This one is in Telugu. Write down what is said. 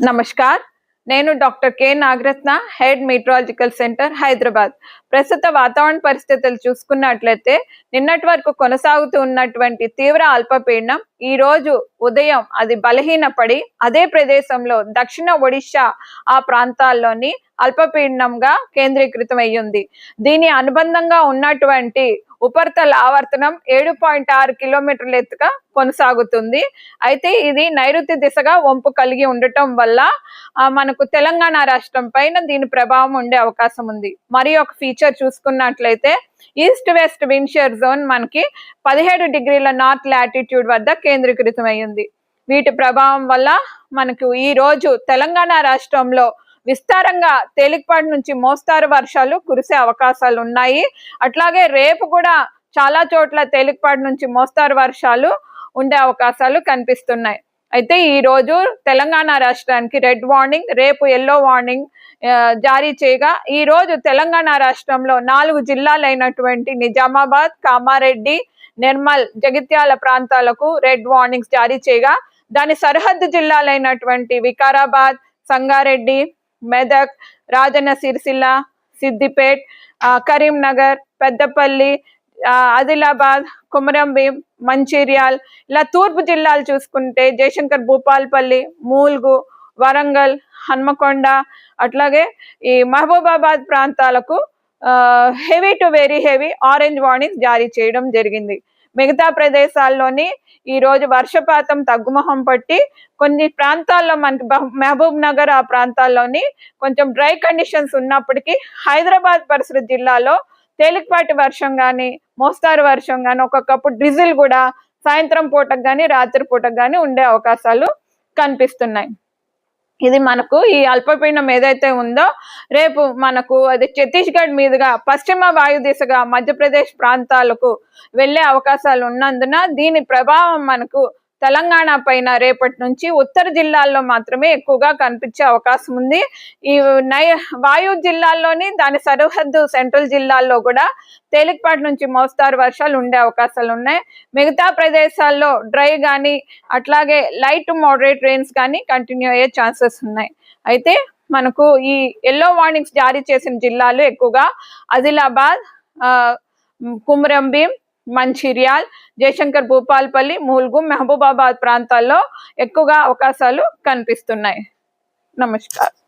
నమస్కార్. నేను doctor K. Nagaratna head meteorological centre Hyderabad. ప్రస్తుత వాతావరణ పరిస్థితులు చూసుకున్నట్లయితే నిన్నటి వరకు కొనసాగుతూ ఉన్నటువంటి తీవ్ర అల్పపీడనం ఈ రోజు ఉదయం అది బలహీనపడి అదే ప్రదేశంలో దక్షిణ ఒడిశా ఆ ప్రాంతాల్లోని అల్పపీడనంగా కేంద్రీకృతం అయ్యింది దీని అనుబంధంగా ఉన్నటువంటి ఉపరితల ఆవర్తనం ఏడు పాయింట్ ఆరు కిలోమీటర్ల ఎత్తుగా కొనసాగుతుంది. అయితే ఇది నైరుతి దిశగా వంపు కలిగి ఉండటం వల్ల మనకు తెలంగాణ రాష్ట్రం పైన దీని ప్రభావం ఉండే అవకాశం ఉంది. మరి ఒక ఫీచర్ చూసుకున్నట్లయితే ఈస్ట్ వెస్ట్ విన్షియర్ జోన్ మనకి పదిహేడు డిగ్రీల నార్త్ లాటిట్యూడ్ వద్ద కేంద్రీకృతం అయ్యింది వీటి ప్రభావం వల్ల మనకు ఈ రోజు తెలంగాణ రాష్ట్రంలో విస్తారంగా తేలికపాటి నుంచి మోస్తారు వర్షాలు కురిసే అవకాశాలు ఉన్నాయి. అట్లాగే రేపు కూడా చాలా చోట్ల తేలికపాటి నుంచి మోస్తారు వర్షాలు ఉండే అవకాశాలు కనిపిస్తున్నాయి. అయితే ఈ రోజు తెలంగాణ రాష్ట్రానికి రెడ్ వార్నింగ్ రేపు ఎల్లో వార్నింగ్ జారీ చేయగా ఈ రోజు తెలంగాణ రాష్ట్రంలో నాలుగు జిల్లాలైనటువంటి నిజామాబాద్ కామారెడ్డి నిర్మల్ జగిత్యాల ప్రాంతాలకు రెడ్ వార్నింగ్స్ జారీ చేయగా దాని సరిహద్దు జిల్లాలైనటువంటి వికారాబాద్ సంగారెడ్డి మెదక్ రాజన్న సిరిసిల్ల సిద్దిపేట్ కరీంనగర్ పెద్దపల్లి ఆదిలాబాద్ కుమరంభీం మంచిర్యాల్ ఇలా తూర్పు జిల్లాలు చూసుకుంటే జయశంకర్ భూపాల్పల్లి మూల్గు వరంగల్ హన్మకొండ అట్లాగే ఈ మహబూబాబాద్ ప్రాంతాలకు heavy to very heavy orange warning జారీ చేయడం జరిగింది. మిగతా ప్రదేశాల్లోని ఈ రోజు వర్షపాతం తగ్గుముఖం పట్టి కొన్ని ప్రాంతాల్లో మనకి మహబూబ్ నగర్ ఆ ప్రాంతాల్లోని కొంచెం డ్రై కండిషన్స్ ఉన్నప్పటికీ హైదరాబాద్ పరిసర జిల్లాలో తేలికపాటి వర్షం కానీ మోస్తారు వర్షం కానీ ఒక్కొక్కప్పుడు డ్రిజిల్ కూడా సాయంత్రం పూటకు కానీ రాత్రి పూటకు కానీ ఉండే అవకాశాలు కనిపిస్తున్నాయి. ఇది మనకు ఈ అల్పపీడనం ఏదైతే ఉందో రేపు మనకు అది ఛత్తీస్గఢ్ మీదుగా పశ్చిమ వాయు దిశగా మధ్యప్రదేశ్ ప్రాంతాలకు వెళ్ళే అవకాశాలు ఉన్నందున దీని ప్రభావం మనకు తెలంగాణ పైన రేపటి నుంచి ఉత్తర జిల్లాల్లో మాత్రమే ఎక్కువగా కనిపించే అవకాశం ఉంది. ఈ నై వాయు జిల్లాల్లోని దాని సరిహద్దు సెంట్రల్ జిల్లాల్లో కూడా తేలికపాటి నుంచి మోస్తారు వర్షాలు ఉండే అవకాశాలు ఉన్నాయి. మిగతా ప్రదేశాల్లో డ్రై కానీ అట్లాగే లైట్ మోడరేట్ రెయిన్స్ కానీ కంటిన్యూ అయ్యే ఛాన్సెస్ ఉన్నాయి. అయితే మనకు ఈ ఎల్లో వార్నింగ్స్ జారీ చేసిన జిల్లాలు ఎక్కువగా ఆదిలాబాద్ ఆ, కుమ్రంభీం మంచిర్యాల్ జయశంకర్ భూపాల్పల్లి మూల్గు మహబూబాబాద్ ప్రాంతాల్లో ఎక్కువగా అవకాశాలు కనిపిస్తున్నాయి. నమస్కారం.